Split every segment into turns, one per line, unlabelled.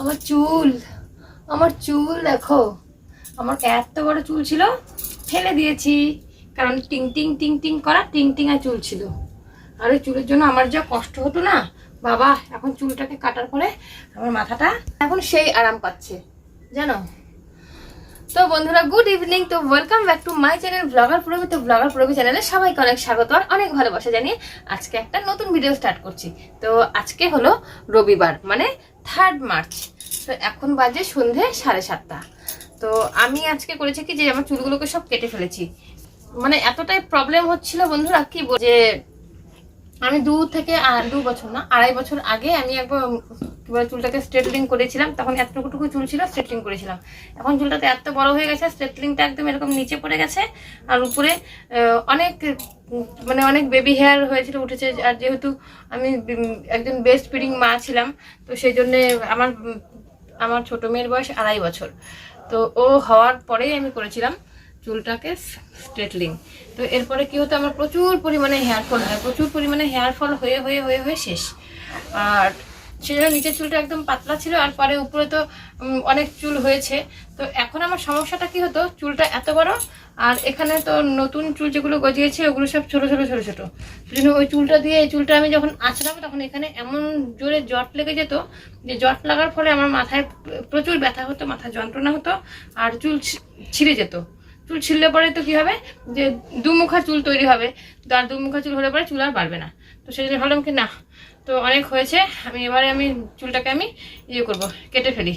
আমার চুল আমার চুল দেখো। আমার এত বড় চুল ছিল, ফেলে দিয়েছি। কারণ টিং টিং টিং টিং করা টিং টিং আর চুল ছিল। আর ওই চুলের জন্য আমার যা কষ্ট হতো না, বাবা এখন চুলটাকে কাটার পরে আমার মাথাটা এখন সেই আরাম পাচ্ছে, জানো? তো বন্ধুরা গুড ইভিনিং তো welcome back to my channel blogger Probi তো ব্লগার প্রবি চ্যানেলে সবাইকে অনেক স্বাগত আর অনেক ভালোবাসা জানিয়ে আজকে একটা নতুন ভিডিও স্টার্ট করছি। তো আজকে হলো রবিবার মানে থার্ড মার্চ তো এখন বাজে সন্ধে সাড়ে সাতটা। তো আমি আজকে করেছি কি যে আমার চুলগুলোকে সব কেটে ফেলেছি। মানে এতটাই প্রবলেম হচ্ছিল বন্ধুরা, কি যে আমি দু থেকে দু বছর না, আড়াই বছর আগে আমি একবার বলে চুলটাকে স্ট্রেটলিং করেছিলাম, তখন এতটুকু চুল ছিল স্ট্রেটলিং করেছিলাম। এখন চুলটাতে এত বড় হয়ে গেছে স্ট্রেটলিংটা একদম এরকম নিচে পড়ে গেছে, আর উপরে অনেক মানে অনেক বেবি হেয়ার হয়েছিল, উঠেছে, আর যেহেতু আমি একজন বেস্ট ফিডিং মা ছিলাম, তো সেই জন্যে আমার আমার ছোট মেয়ের বয়স আড়াই বছর। তো ও হওয়ার পরেই আমি করেছিলাম চুলটাকে স্ট্রেটলিং তো এরপরে কি হতো, আমার প্রচুর পরিমাণে হেয়ার ফল হয়, প্রচুর পরিমাণে হেয়ার ফল হয়ে হয়ে হয়ে হয়ে শেষ। আর সেজন্য নিচের চুলটা একদম পাতলা ছিল আর পরে উপরে তো অনেক চুল হয়েছে। তো এখন আমার সমস্যাটা কি হতো? চুলটা এত বড় আর এখানে তো নতুন চুল যেগুলো গজিয়েছে, ওগুলো সব ছোট ছোট ছোট ছোট। সেজন্য ওই চুলটা দিয়ে, এই চুলটা আমি যখন আঁচড়াবো তখন এখানে এমন জোরে জট লেগে যেত যে জট লাগার ফলে আমার মাথায় প্রচুর ব্যথা হতো মাথা যন্ত্রণা হতো আর চুল ছিঁড়ে যেত। চুল ছিঁড়লে পরে তো কি হবে? যে দুমুখা চুল তৈরি হবে। আর দুমুখা চুল হলে পরে চুল আর বাড়বে না। তো সেই জন্য ভাবলাম কি না তো অনেক হয়েছে, আমি এবারে আমি চুলটাকে আমি ইয়ে করব, কেটে ফেলি।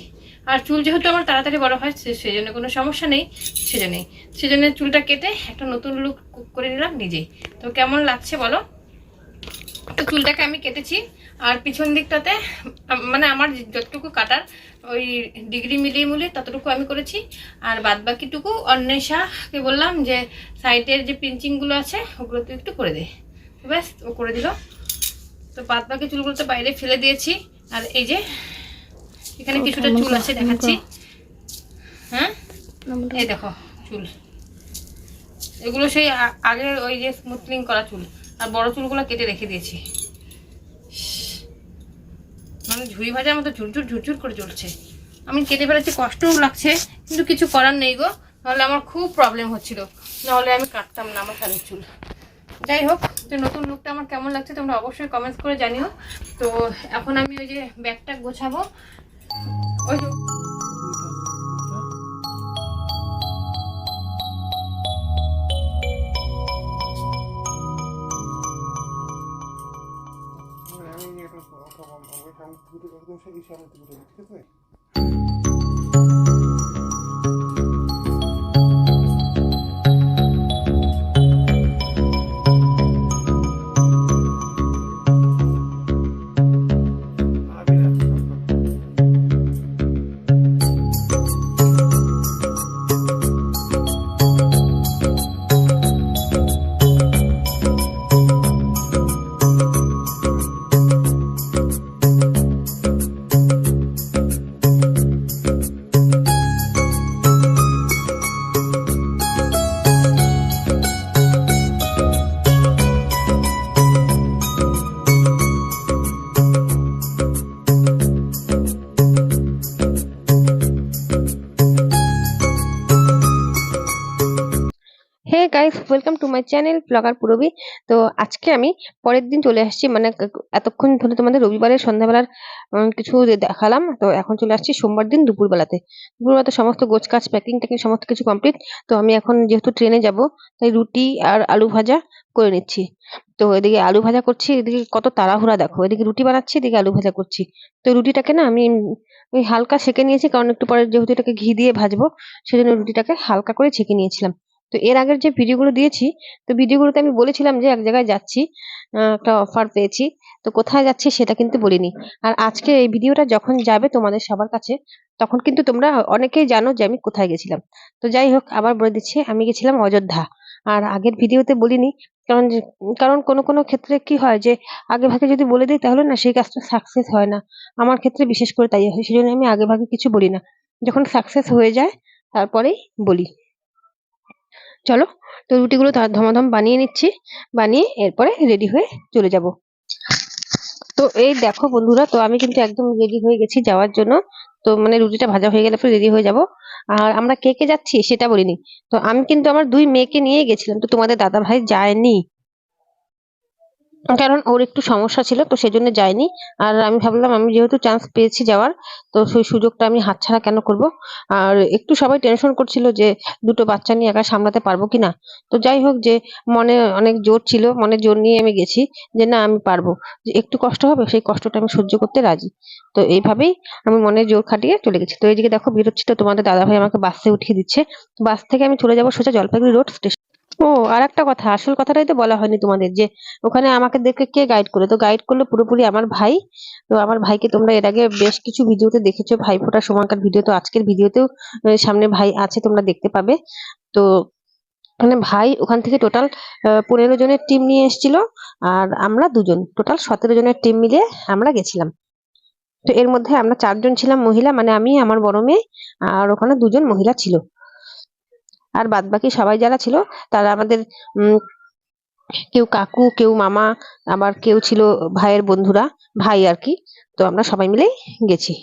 আর চুল যেহেতু আমার তাড়াতাড়ি বড় হয় সেই জন্য কোনো সমস্যা নেই, সেজন্যই। সেজন্য চুলটা কেটে একটা নতুন লুক করে নিলাম নিজেই। তো কেমন লাগছে বলো? তো চুলটাকে আমি কেটেছি, আর পিছন দিকটাতে মানে আমার যতটুকু কাটার, ওই ডিগ্রি মিলিয়ে মিলিয়ে ততটুকু আমি করেছি। আর বাদ বাকিটুকু অন্বেষাকে বললাম যে সাইডের যে পিঞ্চিংগুলো আছে, ওগুলো তুই একটু করে দে। ব্যাস, ও করে দিল। তো বাদ বাকি চুলগুলো তো বাইরে ফেলে দিয়েছি। আর এই যে এখানে কিছুটা চুল আছে দেখাচ্ছি। হ্যাঁ? এই দেখো চুল। এগুলো সেই আগের ওই যে স্মুথলিং করা চুল। আর বড় চুলগুলো কেটে রেখে দিয়েছি। মানে ঝুড়ি ভাজার মতো ঝুরঝুর ঝুরঝুর করে চলছে। আমি কেটে ফেলেছি কষ্টও লাগছে কিন্তু কিছু করার নেই গো। নাহলে আমার খুব প্রবলেম হচ্ছিল। নাহলে আমি কাটতাম না আমার শাড়ির চুল। যাই হোক তো নতুন লুকটা আমার কেমন লাগছে তোমরা অবশ্যই কমেন্টস করে জানিও তো এখন আমি ওই যে ব্যাগটা গোছাবো ওই যে
আমি একটা কথা বলব আমি দুটো একদম সে ইসে ঠিক আছে
welcome to my channel blogger Purbi তো আজকে আমি পরের দিন চলে আসছি মানে এতক্ষণ ধরে তোমাদের রবিবারের সন্ধ্যাবেলার কিছু দেখালাম। তো এখন চলে আসছি সোমবার দিন দুপুরবেলাতে। দুপুরবেলাতে সমস্ত গোছ কাজ প্যাকিং ট্যাকিং সমস্ত কিছু কমপ্লিট তো আমি এখন যেহেতু ট্রেনে যাব, তাই রুটি আর আলু ভাজা করে নিচ্ছি। তো এদিকে আলু ভাজা করছি, এদিকে কত তাড়াহুড়া দেখো। এদিকে রুটি বানাচ্ছি, এদিকে আলু ভাজা করছি। তো রুটিটাকে না আমি ওই হালকা সেকে নিয়েছি, কারণ একটু পরে যেহেতু এটাকে ঘি দিয়ে ভাজবো, সেজন্য রুটিটাকে হালকা করে ছেঁকে নিয়েছিলাম। তো এর আগের যে ভিডিওগুলো দিয়েছি, তো ভিডিওগুলোতে আমি বলেছিলাম যে এক জায়গায় যাচ্ছি একটা অফার পেয়েছি। তো কোথায় যাচ্ছি সেটা কিন্তু বলিনি। আর আজকে এই ভিডিওটা যখন যাবে তোমাদের সবার কাছে, তখন কিন্তু তোমরা অনেকেই জানো যে আমি কোথায় গেছিলাম। তো যাই হোক, আবার বলে দিচ্ছি, আমি গেছিলাম অযোধ্যা। আর আগের ভিডিওতে বলিনি, কারণ কারণ কোনো কোনো ক্ষেত্রে কি হয় যে, আগে ভাগে যদি বলে দিই তাহলে না সেই কাজটা সাকসেস হয় না। আমার ক্ষেত্রে বিশেষ করে তাই হয়, সেজন্য আমি আগে ভাগে কিছু বলি না। যখন সাকসেস হয়ে যায়, তারপরেই বলি। চলো, তো রুটিগুলো তার ধমাধম বানিয়ে নিচ্ছি, বানিয়ে এরপরে রেডি হয়ে চলে যাব। তো এই দেখো বন্ধুরা, তো আমি কিন্তু একদম রেডি হয়ে গেছি যাওয়ার জন্য। তো মানে রুটিটা ভাজা হয়ে গেলে পরে রেডি হয়ে যাব। আর আমরা কে কে যাচ্ছি সেটা বলিনি। তো আমি কিন্তু আমার দুই মেয়েকে নিয়ে গেছিলাম। তো তোমাদের দাদা ভাই যায়নি। কারণ ওর একটু সমস্যা ছিল, তো সেজন্য যায়নি। আর আমি ভাবলাম, আমি যেহেতু চান্স পেয়েছি যাওয়ার, তো সেই সুযোগটা আমি হাতছাড়া কেন করব? আর একটু সবাই টেনশন করছিল যে দুটো বাচ্চা নিয়ে একা সামলাতে পারব কিনা তো যাই হোক যে মনে অনেক জোর ছিল, মনে জোর নিয়ে আমি গেছি যে না, আমি পারব। যে একটু কষ্ট হবে, সেই কষ্টটা আমি সহ্য করতে রাজি। তো এইভাবেই আমি মনে জোর খাটিয়ে চলে গেছি। তো এইদিকে দেখো, বেরোচ্ছি তো তোমাদের দাদা ভাই আমাকে বাসে উঠিয়ে দিচ্ছে। বাস থেকে আমি চলে যাব সোজা জলপাইগুড়ি রোড স্টেশন ও আর একটা কথা। আসল কথাটাই তো বলা হয়নি তোমাদের যে, ওখানে আমাকে দেখে কে গাইড করল? তো গাইড করল পুরোপুরি আমার ভাই। তো আমার ভাইকে তোমরা এর আগে বেশ কিছু ভিডিওতে দেখেছ। ভাই ফোটার সময়কার ভিডিও তো আজকের ভিডিওতেও সামনে ভাই আছে, তোমরা দেখতে পাবে। তো মানে ভাই, ওখান থেকে টোটাল পনেরো জনের টিম নিয়ে এসেছিল। আর আমরা দুজন টোটাল সতেরো জনের টিম মিলে আমরা গেছিলাম। তো এর মধ্যে আমরা চারজন ছিলাম মহিলা মানে আমি, আমার বড় মেয়ে, আর ওখানে দুজন মহিলা ছিল। আর বাদ বাকি সবাই যারা ছিল, তারা আমাদের কেউ কাকু, কেউ মামা, আবার কেউ ছিল ভাইয়ের বন্ধুরা, ভাই আর কি। তো আমরা সবাই মিলেই গেছি।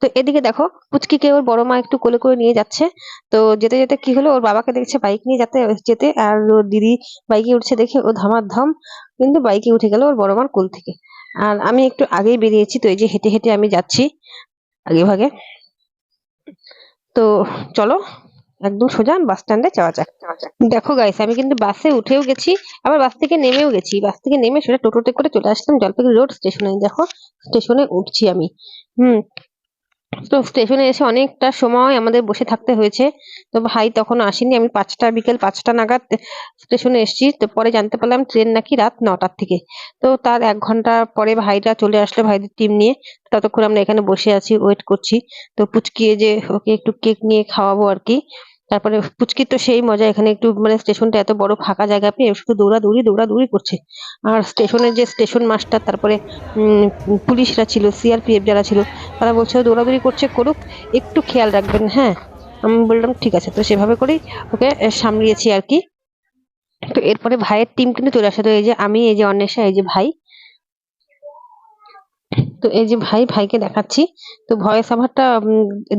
তো এদিকে দেখো, পুচকিকে ওর বড় মা একটু কোলে করে নিয়ে যাচ্ছে। তো যেতে যেতে কি হলো, ওর বাবাকে দেখছে বাইক নিয়ে যেতে যেতে, আর ওর দিদি বাইকে উঠছে দেখে ও ধমাধম, কিন্তু বাইকে উঠে গেল ওর বড় মার কোল থেকে। আর আমি একটু আগেই বেরিয়েছি, তো এই যে হেঁটে হেঁটে আমি যাচ্ছি আগে ভাগে তো চলো একদম সোজা বাস স্ট্যান্ডে যাওয়া যাক। দেখো গাইস আমি কিন্তু বাসে উঠেও গেছি, আবার বাস থেকে নেমেও গেছি। বাস থেকে নেমে সেটা টোটোতে করে চলে আসলাম জলপাইগুড়ি রোড স্টেশনে দেখো স্টেশনে উঠছি আমি। হুম তো স্টেশনে এসে অনেকটা সময় আমাদের বসে থাকতে হয়েছে। তো ভাই তখন আসেনি, আমি পাঁচটা, বিকেল পাঁচটা নাগাদ স্টেশনে এসেছি। তো পরে জানতে পারলাম ট্রেন নাকি রাত নটার থেকে। তো তার এক ঘণ্টা পরে ভাইরা চলে আসলো ভাইদের টিম নিয়ে। ততক্ষণ আমরা এখানে বসে আছি ওয়েট করছি। তো পুচকিয়ে যে ওকে একটু কেক নিয়ে খাওয়াবো আর কি। তারপরে পুচকির তো সেই মজা, এখানে একটু মানে স্টেশনটা এত বড় ফাঁকা জায়গা পেয়ে শুধু দৌড়াদৌড়ি দৌড়াদৌড়ি করছে। আর স্টেশনের যে স্টেশন মাস্টার তারপরে পুলিশরা ছিল সিআরপিএফ যারা ছিল, তারা বলছে দৌড়াদৌড়ি করছে করুক, একটু খেয়াল রাখবেন। হ্যাঁ আমি বললাম, ঠিক আছে। তো সেভাবে করেই ওকে সামলিয়েছি আর কি। তো এরপরে ভাইয়ের টিম কিন্তু চলে আসে। তো এই যে আমি, এই যে অন্বেষা, এই যে ভাই তো এই যে ভাই, ভাইকে দেখাচ্ছি। তো ভয়েস ওভারটা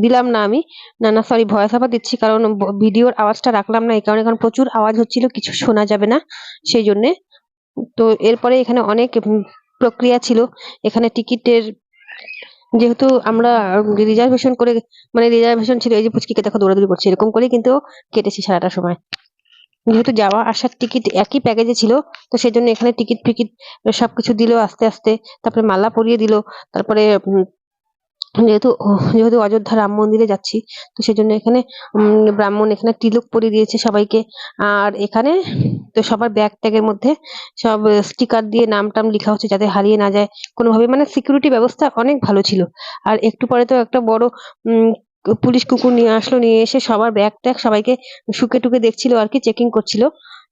দিলাম না আমি। না না সরি ভয়েস আভার দিচ্ছি কারণ ভিডিওর আওয়াজটা রাখলাম না। এই কারণে, কারণ প্রচুর আওয়াজ হচ্ছিল, কিছু শোনা যাবে না সেই জন্যে। তো এরপরে এখানে অনেক প্রক্রিয়া ছিল। এখানে টিকিটের যেহেতু আমরা রিজার্ভেশন করে মানে রিজার্ভেশন ছিল, এই যে পুচকিকে দেখো দৌড়াদৌড়ি করছে, এরকম করে কিন্তু কেটেছি সারাটা সময়। যেহেতু যাওয়া আসার টিকিট একই প্যাকেজে ছিল, তো সেই জন্য এখানে টিকিট ফিকিট সবকিছু দিল আস্তে আস্তে। তারপরে মালা পরিয়ে দিল, তারপরে যেহেতু যেহেতু অযোধ্যা রাম মন্দিরে যাচ্ছি, তো সেই জন্য এখানে ব্রাহ্মণ এখানে তিলক পরিয়ে দিয়েছে সবাইকে। আর এখানে, তো সবার ব্যাগ ট্যাগের মধ্যে সব স্টিকার দিয়ে নাম টাম লেখা হচ্ছে যাতে হারিয়ে না যায়। কোনোভাবে মানে সিকিউরিটি ব্যবস্থা অনেক ভালো ছিল। আর একটু পরে তো একটা বড় পুলিশ কুকুর নিয়ে আসলো, নিয়ে এসে সবার ব্যাগ ট্যাগ সবাইকে শুকে টুকে দেখছিল আর কি চেকিং করছিল।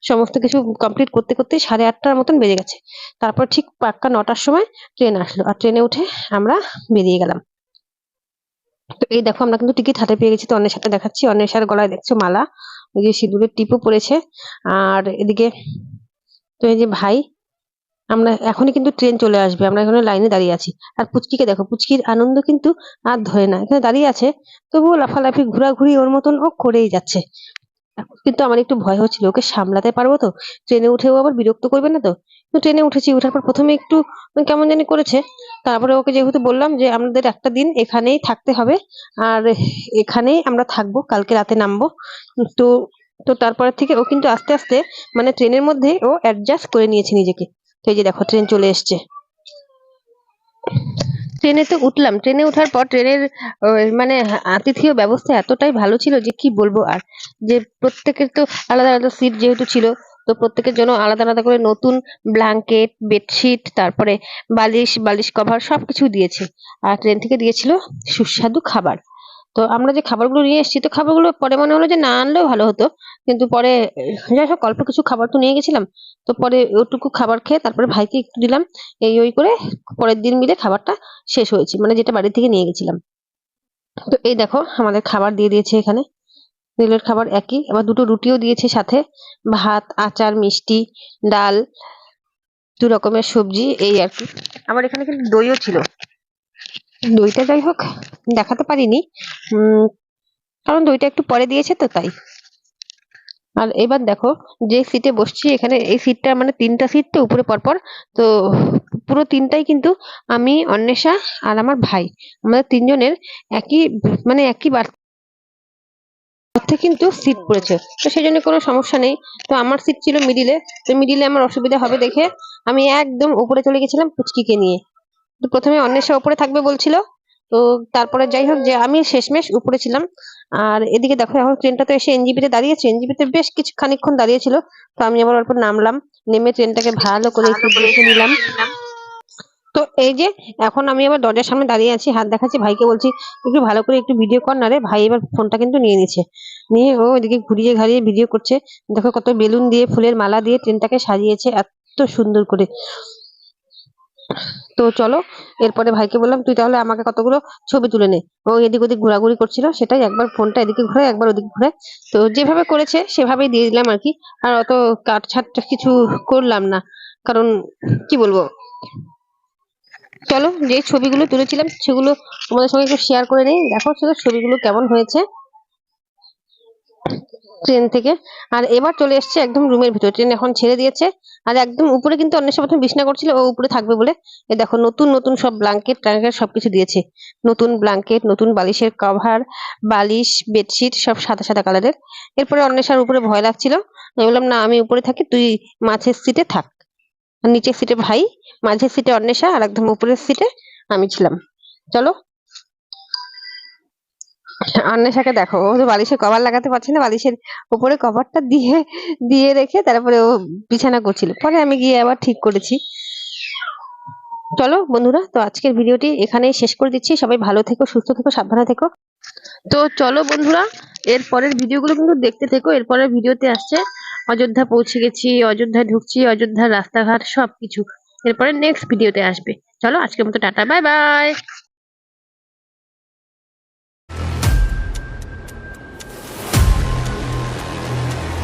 সমস্ত কিছু কমপ্লিট করতে করতে সাড়ে আটটার মতন বেজে গেছে। তারপর ঠিক পাক্কা নটার সময় ট্রেন আসলো আর ট্রেনে উঠে আমরা বেরিয়ে গেলাম। তো এই দেখো আমরা কিন্তু টিকিট হাতে পেয়ে গেছি, তো অন্যের সাথে দেখাচ্ছি। অন্যের সাথে গলায় দেখছ মালা, ওই যে সিঁদুরের টিপও পড়েছে আর এদিকে তো এই যে ভাই আমরা এখনই কিন্তু ট্রেন চলে আসবে, আমরা এখানে লাইনে দাঁড়িয়ে আছি। আর পুচকিকে দেখো, পুচকির আনন্দ কিন্তু আর ধরে না। এখানে দাঁড়িয়ে আছে, তবুও লাফালাফি, ঘোরাঘুরি ওর মতন ও করেই যাচ্ছে। কিন্তু আমার একটু ভয় হচ্ছিল, ওকে সামলাতে পারব তো? ট্রেনে উঠেও আবার বিরক্ত করবে না তো? ট্রেনে উঠেছি ওঠার পর প্রথমে একটু কেমন জানি করেছে। তারপরে ওকে যেহেতু বললাম যে, আমাদের একটা দিন এখানেই থাকতে হবে। আর এখানেই আমরা থাকব, কালকে রাতে নামবো। তো তো তারপর থেকে ও কিন্তু আস্তে আস্তে মানে ট্রেনের মধ্যে ও অ্যাডজাস্ট করে নিয়েছে নিজেকে। এই যে দেখো ট্রেন চলে এসছে। ট্রেনে তো উঠলাম। ট্রেনে ওঠার পর ট্রেনের মানে আতিথেয় ব্যবস্থা এতটাই ভালো ছিল যে কি বলব আর? যে প্রত্যেকের তো আলাদা আলাদা সিট যেহেতু ছিল, তো প্রত্যেকের জন্য আলাদা আলাদা করে নতুন ব্ল্যাঙ্কেট বেডশিট তারপরে বালিশ বালিশ কভার সবকিছু দিয়েছে। আর ট্রেন থেকে দিয়েছিল সুস্বাদু খাবার। তো আমরা যে খাবারগুলো নিয়ে এসেছি, তো খাবারগুলো পরে মনে হলো যে না আনলেও ভালো হতো। কিন্তু পরে, যাই হোক, অল্প কিছু খাবার তো নিয়ে গেছিলাম। তো পরে ওটুকু খাবার খেয়ে তারপরে ভাইকে একটু দিলাম। এই ওই করে পরের দিন মিলে খাবারটা শেষ হয়েছে মানে যেটা বাড়ি থেকে নিয়ে গেছিলাম। তো এই দেখো, আমাদের খাবার দিয়ে দিয়েছে এখানে। রেলের খাবার একই আবার দুটো রুটিও দিয়েছে সাথে। ভাত, আচার, মিষ্টি, ডাল, দু রকমের সবজি, এই আর কি। আমার এখানে কিন্তু দইও ছিল। দইটা যাই হোক, দেখাতে পারিনি। কারণ দইটা একটু পরে দিয়েছে তো তাই। আর এবার দেখো, যে সিটে বসছি, এখানে এই সিটটা মানে তিনটা সিট তো উপরে পরপর, তো পুরো তিনটাই কিন্তু আমি, অন্বেষা আর আমার ভাই। আমাদের তিনজনের একই মানে একই বার কিন্তু সিট পড়েছে। তো সেই জন্য কোনো সমস্যা নেই। তো আমার সিট ছিল মিডিলে তো মিডিলে আমার অসুবিধা হবে দেখে আমি একদম উপরে চলে গেছিলাম পুচকিকে নিয়ে। প্রথমে অন্বেষা উপরে থাকবে বলছিল তো তারপরে যাই হোক যে আমি শেষমেশ উপরে ছিলাম। আর এদিকে দেখো এখন ট্রেনটা তো এসে এনজিপিতে দাঁড়িয়েছে। এনজিপিতে বেশ কিছু খানিকক্ষণ দাঁড়িয়েছিল। তো আমি আবার অল্প নামলাম নেমে ট্রেনটাকে ভালো করে একটু দেখে নিলাম। তো এই যে এখন আমি আবার দরজার সামনে দাঁড়িয়ে আছি হাত দেখাচ্ছি। ভাইকে বলছি একটু ভালো করে একটু ভিডিও কর না রে? ভাই এবার ফোনটা কিন্তু নিয়ে নিচ্ছে নিয়ে ও এদিকে ঘুরিয়ে ঘাড়িয়ে ভিডিও করছে। দেখো কত বেলুন দিয়ে ফুলের মালা দিয়ে ট্রেনটাকে সাজিয়েছে এত সুন্দর করে। তো চলো, এরপরে ভাইকে বললাম, তুই তাহলে আমাকে কতগুলো ছবি তুলে নে? ও এদিক ওদিক ঘোরাঘুরি করছিল, সেটাই একবার ফোনটা এদিকে ঘুরে একবার ওদিকে ঘুরে তো যেভাবে করেছে, সেভাবেই দিয়ে দিলাম আর কি। আর অত কাট ছাট কিছু করলাম না। কারণ, কি বলব? চলো, যে ছবিগুলো তুলেছিলাম, সেগুলো তোমাদের সঙ্গে একটু শেয়ার করে নিই। দেখো শুধু ছবিগুলো কেমন হয়েছে। ট্রেন থেকে। আর এবার চলে এসেছে একদম রুমের ভিতরে। ট্রেন এখন ছেড়ে দিয়েছে। আর একদম উপরে কিন্তু সময় প্রথমে বিছনা করছিল, ও উপরে থাকবে বলে। এ দেখো, নতুন নতুন সব ব্লাঙ্কেট ট্যাঙ্কেট সবকিছু দিয়েছে। নতুন ব্ল্যাঙ্কেট নতুন বালিশের কভার বালিশ বেডশিট সব সাদা সাদা কালারের এরপরে অন্বেষার উপরে ভয় লাগছিল। আমি বললাম, না, আমি উপরে থাকি, তুই মাঝের সিটে থাক। নিচের সিটে ভাই, মাঝের সিটে অন্বেষা আর একদম উপরের সিটে আমি ছিলাম। চলো অন্বেষাকে দেখো, ও তো বালিশের কভার লাগাতে পারছে না, বালিশের উপরে কভারটা দিয়ে দিয়ে রেখে তারপরে ও বিছানা করছিল। পরে আমি গিয়ে আবার ঠিক করেছি। চলো বন্ধুরা, তো আজকের ভিডিওটি এখানেই শেষ করে দিচ্ছি। সবাই ভালো থেকো, সুস্থ থেকো, সাবধানে থেকো। তো চলো বন্ধুরা, এর পরের ভিডিওগুলো কিন্তু দেখতে থেকো। এর পরের ভিডিওতে আসছে, অযোধ্যা পৌঁছে গেছি, অযোধ্যায় ঢুকছি, অযোধ্যার রাস্তাঘাট সবকিছু। এরপরে নেক্সট ভিডিওতে আসবে। চলো আজকের মতো টাটা বাই বাই